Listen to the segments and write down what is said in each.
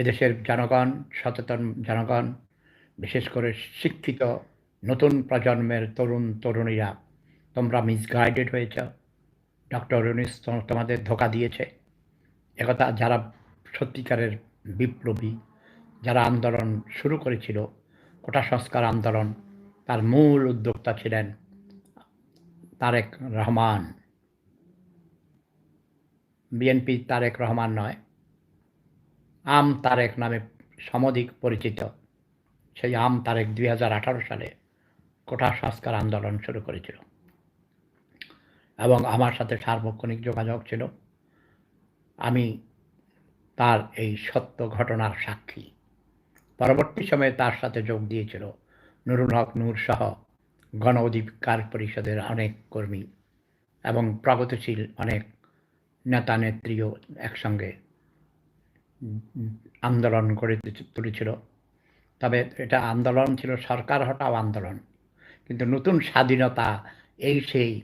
এদেশের জনগণ, সচেতন জনগণ, বিশেষ করে শিক্ষিত নতুন প্রজন্মের তরুণ তরুণীরা, তোমরা মিসগাইডেড হয়েছ। ডক্টর ইউনিস তোমাদের ধোকা দিয়েছে। একথা যারা সত্যিকারের বিপ্লবী, যারা আন্দোলন শুরু করেছিল, কোটা সংস্কার আন্দোলন, তার মূল উদ্যোক্তা ছিলেন তারেক রহমান। বিএনপি তারেক রহমান নয়। আম তারেক নামে সমধিক পরিচিত। সেই আম তারেক দুই হাজার আঠারো সালে কোটা সংস্কার আন্দোলন শুরু করেছিল। এবং আমার সাথে সার্বক্ষণিক যোগাযোগ ছিল। আমি তার এই সত্য ঘটনার সাক্ষী। পরবর্তী সময়ে তার সাথে যোগ দিয়েছিল নুরুল হক নূর সহ গণ অধিকার পরিষদের অনেক কর্মী এবং প্রগতিশীল অনেক নেতা নেত্রীও একসঙ্গে। আন্দোলন গড়ে তুলেছিল। তবে এটা আন্দোলন ছিল সরকার হটাও আন্দোলন। কিন্তু নতুন স্বাধীনতা, এই সেই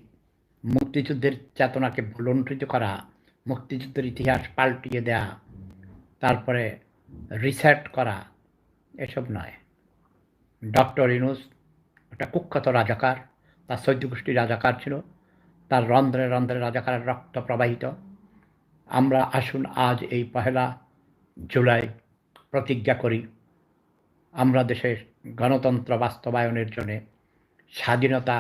মুক্তিযুদ্ধের চেতনাকে ভুলণ্ঠিত করা, মুক্তিযুদ্ধের ইতিহাস পাল্টিয়ে দেয়া, তারপরে রিসেট করা, এসব নয়। ডক্টর ইনুস একটা কুখ্যাত রাজাকার, তার সৈদ্য রাজাকার ছিল, তার রন্ধ্রে রন্ধ্রে রাজাকারের রক্ত প্রবাহিত। আমরা আসুন আজ এই পহেলা জুলাই প্রতিজ্ঞা করি, আমরা দেশের গণতন্ত্র বাস্তবায়নের জন্য স্বাধীনতা,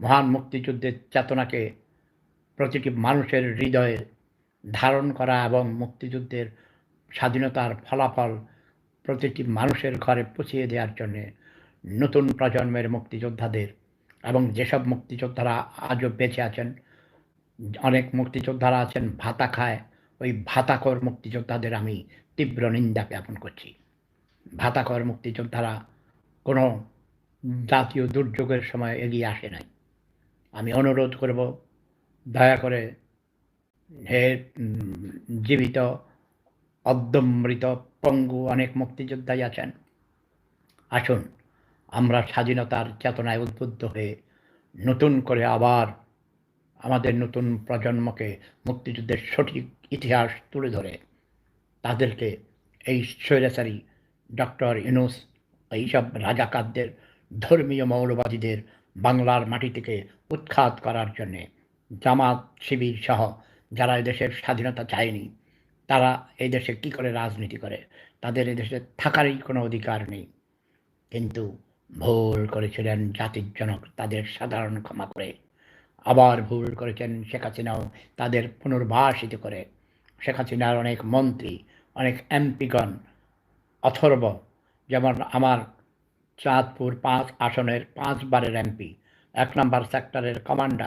মহান মুক্তিযুদ্ধের চেতনাকে প্রতিটি মানুষের হৃদয়ে ধারণ করা এবং মুক্তিযুদ্ধের স্বাধীনতার ফলাফল প্রতিটি মানুষের ঘরে পৌঁছিয়ে দেওয়ার জন্যে নতুন প্রজন্মের মুক্তিযোদ্ধাদের এবং যেসব মুক্তিযোদ্ধারা আজও বেঁচে আছেন, অনেক মুক্তিযোদ্ধারা আছেন, ভাতা খায় ওই ভাতাকর মুক্তিযোদ্ধাদের আমি তীব্র নিন্দা জ্ঞাপন করছি। ভাতাকর মুক্তিযোদ্ধারা কোনো জাতীয় দুর্যোগের সময় এগিয়ে আসে নাই। আমি অনুরোধ করব, দয়া করে হে জীবিত অদ্যমৃত পঙ্গু অনেক মুক্তিযোদ্ধাই আছেন, আসুন আমরা স্বাধীনতার চেতনায় উদ্বুদ্ধ হয়ে নতুন করে আবার আমাদের নতুন প্রজন্মকে মুক্তিযুদ্ধের সঠিক ইতিহাস তুলে ধরে। তাদেরকে এই স্বৈরাচারী ডক্টর ইনুস এইসব রাজাকারদের, ধর্মীয় মৌলবাদীদের বাংলার মাটি থেকে উৎখাত করার জন্যে জামাত, শিবির সহ যারা এদেশের স্বাধীনতা চায়নি, তারা এই দেশে কী করে রাজনীতি করে? তাদের এদেশে থাকারই কোনো অধিকার নেই। কিন্তু ভুল করেছিলেন জাতির জনক তাদের সাধারণ ক্ষমা করে। আবার ভুল করেছেন শেখ হাসিনাও তাদের পুনর্বাসিত করে। শেখ হাসিনার অনেক মন্ত্রী, অনেক এমপিগণ, অথর্ব, যেমন আমার চাঁদপুর পাঁচ আসনের পাঁচবারের এমপি, এক নম্বর সেক্টরের কমান্ডার।